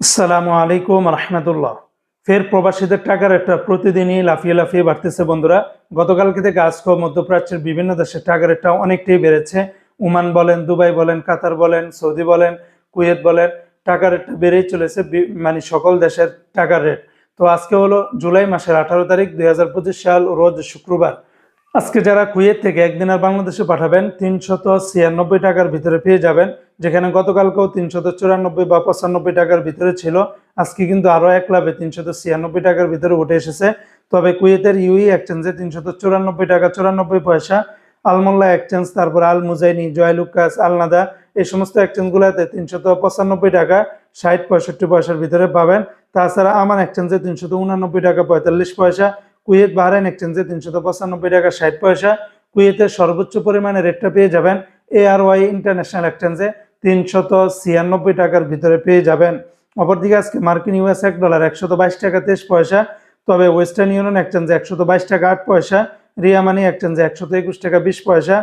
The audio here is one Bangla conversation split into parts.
আসসালামু আলাইকুম রহমতুল্লাহ। ফের প্রবাসীদের টাকার একটা প্রতিদিনই লাফিয়ে লাফিয়ে বাড়তেছে বন্ধুরা। গতকালকে থেকে আজকে মধ্যপ্রাচ্যের বিভিন্ন দেশের টাকার একটা অনেকটাই বেড়েছে। ওমান বলেন, দুবাই বলেন, কাতার বলেন, সৌদি বলেন, কুয়েত বলেন, টাকার রেটটা বেড়েই চলেছে মানে সকল দেশের টাকার রেট। তো আজকে হলো জুলাই মাসের আঠারো তারিখ, দুই হাজার পঁচিশ সাল, রোজ শুক্রবার। আজকে যারা কুয়েত থেকে একদিন আর বাংলাদেশে পাঠাবেন, তিনশত ছিয়ানব্বই টাকার ভিতরে পেয়ে যাবেন, যেখানে গতকালকেও তিনশত চুরানব্বই বা পঁচানব্বই টাকার ভিতরে ছিল। আজকে কিন্তু আরও এক লাভে তিনশত ছিয়ানব্বই টাকার ভিতরে উঠে এসেছে। তবে কুয়েতের ইউই এক্সচেঞ্জে তিনশত চুরানব্বই টাকা, চুরানব্বই পয়সা। আলমোল্লা এক্সচেঞ্জ, তারপর আল মুজাইনি জয়লুকাস আলনাদা এই সমস্ত এক্সচেঞ্জগুলোতে তিনশত পঁচানব্বই টাকা, ষাট পঁয়ষট্টি পয়সার ভিতরে পাবেন। তাছাড়া আমান এক্সচেঞ্জে তিনশত উনানব্বই টাকা, পঁয়তাল্লিশ পয়সা। কুয়েত বাহরাইন এক্সচেঞ্জে তিনশত পঁচানব্বই টাকা ষাট পয়সা। কুয়েতের সর্বোচ্চ পরিমাণে রেটটা পেয়ে যাবেন এ আর ওয়াই ইন্টারন্যাশনাল এক্সচেঞ্জে তিনশত ছিয়ানব্বই টাকার ভিতরে পেয়ে যাবেন। অপরদিকে আজকে মার্কিন ইউএস এক ডলার একশত বাইশ টাকা তেইশ পয়সা, তবে ওয়েস্টার্ন ইউনিয়ন এক্সচেঞ্জে একশত বাইশ টাকা আট পয়সা, রিয়া মানি এক্সচেঞ্জে একশত একুশ টাকা বিশ পয়সা,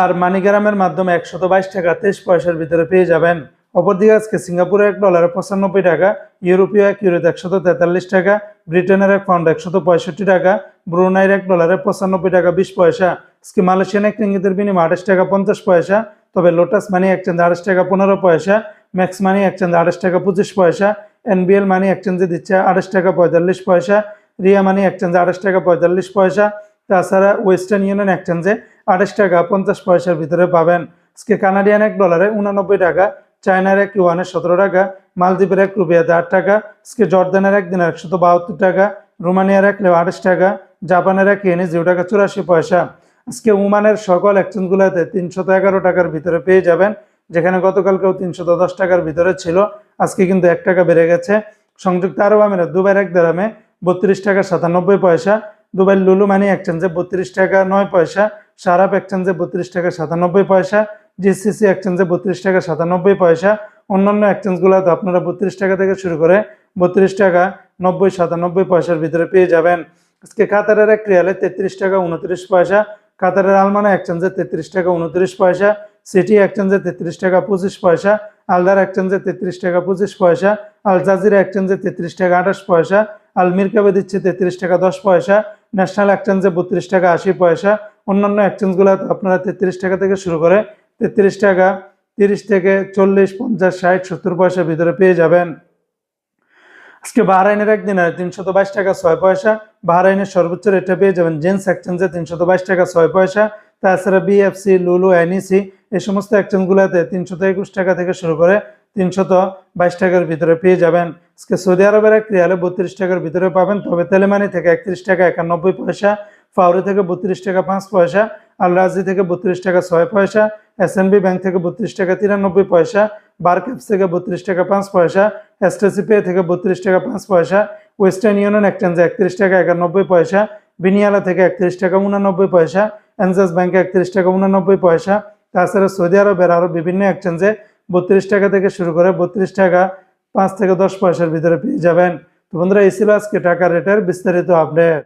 আর মানিগ্রামের মাধ্যমে একশত বাইশ টাকা তেইশ পয়সার ভিতরে পেয়ে যাবেন। অপরদিকে আজকে সিঙ্গাপুরের এক ডলারে পঁচানব্বই টাকা, ইউরোপীয় এক ইউরোতে একশত তেতাল্লিশ টাকা, ব্রিটেনের এক পাউন্ড একশত পঁয়ষট্টি টাকা ব্রুনাইয়ের এক ডলারে পঁচানব্বই টাকা বিশ পয়সা। আজকে মালয়েশিয়ান এক রিঙ্গিতের বিনিময়ে আঠাশ টাকা পঞ্চাশ পয়সা, তবে লোটাস মানি এক্সচেঞ্জ আঠাশ টাকা পনেরো পয়সা, ম্যাক্স মানি এক্সচেঞ্জ আঠাশ টাকা পঁচিশ পয়সা, এনবিএল মানি এক্সচেঞ্জে দিচ্ছে আঠাশ টাকা পঁয়তাল্লিশ পয়সা, রিয়া মানি এক্সচেঞ্জে আঠাশ টাকা পঁয়তাল্লিশ পয়সা, তাছাড়া ওয়েস্টার্ন ইউনিয়ন এক্সচেঞ্জে আঠাশ টাকা পঞ্চাশ পয়সার ভিতরে পাবেন। আজকে কানাডিয়ান এক ডলারে উনানব্বই টাকা চায়নার এক ইউয়ানে সতেরো টাকা, মালদ্বীপের এক রুপিয়াতে আট টাকা আজকে জর্দানের এক দিনের একশত বাহাত্তর টাকা, রোমানিয়ার এক আঠাশ টাকা, জাপানের এক ইয়েনে জিরো টাকা চুরাশি পয়সা। আজকে ওমানের সকল এক্সচেঞ্জগুলোতে তিনশত এগারো টাকার ভিতরে পেয়ে যাবেন, যেখানে গতকালকেও তিনশত দশ টাকার ভিতরে ছিল, আজকে কিন্তু এক টাকা বেড়ে গেছে। সংযুক্ত আরব আমিরাত, দুবাইয়ের এক দেরামে বত্রিশ টাকা সাতানব্বই পয়সা দুবাই লুলু মানি এক্সচেঞ্জে বত্রিশ টাকা নয় পয়সা সারাপ এক্সচেঞ্জে বত্রিশ টাকা সাতানব্বই পয়সা জিসিসি এক্সচেঞ্জে বত্রিশ টাকা সাতানব্বই পয়সা। অন্যান্য এক্সচেঞ্জগুলোতে আপনারা বত্রিশ টাকা থেকে শুরু করে বত্রিশ টাকা নব্বই সাতানব্বই পয়সার ভিতরে পেয়ে যাবেন। আজকে কাতারের এক রিয়ালে তেত্রিশ টাকা উনত্রিশ পয়সা, কাতারের আলমানা এক্সচেঞ্জে তেত্রিশ টাকা উনত্রিশ পয়সা, সিটি এক্সচেঞ্জে তেত্রিশ টাকা পঁচিশ পয়সা, আলদার এক্সচেঞ্জে তেত্রিশ টাকা পঁচিশ পয়সা, আল জাজিরা এক্সচেঞ্জে তেত্রিশ টাকা আঠাশ পয়সা, আল মিরকাবে দিচ্ছে তেত্রিশ টাকা দশ পয়সা, ন্যাশনাল এক্সচেঞ্জে বত্রিশ টাকা আশি পয়সা। অন্যান্য এক্সচেঞ্জগুলোতে আপনারা তেত্রিশ টাকা থেকে শুরু করে তেত্রিশ টাকা, তিরিশ থেকে চল্লিশ, পঞ্চাশ, ষাট, সত্তর পয়সার ভিতরে পেয়ে যাবেন। আজকে বাহরাইনের একদিনে তিনশত বাইশ টাকা ছয় পয়সা। বাহরাইনের সর্বোচ্চ রেটটা পেয়ে যাবেন জেন্স এক্সচেঞ্জে তিনশত বাইশ টাকা ছয় পয়সা। তাছাড়া বিএফসি, লুলু, এনইসি এই সমস্ত এক্সচেঞ্জগুলোতে তিনশত একুশ টাকা থেকে শুরু করে তিনশত বাইশ টাকার ভিতরে পেয়ে যাবেন। আজকে সৌদি আরবের এক রিয়ালে বত্রিশ টাকার ভিতরে পাবেন, তবে তেলেমানি থেকে একত্রিশ টাকা একানব্বই পয়সা, ফাউরি থেকে বত্রিশ টাকা পাঁচ পয়সা আল রাজি থেকে বত্রিশ টাকা ছয় পয়সা এসএনবি ব্যাংক থেকে বত্রিশ টাকা তিরানব্বই পয়সা বারক্যাপস থেকে বত্রিশ টাকা পাঁচ পয়সা এসটিসি পে থেকে বত্রিশ টাকা পাঁচ পয়সা ওয়েস্টার্ন ইউনিয়ন এক্সচেঞ্জে একত্রিশ টাকা একানব্বই পয়সা বিনিয়ালা থেকে একত্রিশ টাকা উনানব্বই পয়সা এনজাস ব্যাংকে একত্রিশ টাকা উনানব্বই পয়সা, তাছাড়া সৌদি আরবের আরও বিভিন্ন এক্সচেঞ্জে বত্রিশ টাকা থেকে শুরু করে বত্রিশ টাকা পাঁচ থেকে দশ পয়সার ভিতরে পেয়ে যাবেন। তো বন্ধুরা, এই ছিল আজকে টাকা রেটের বিস্তারিত আপডেট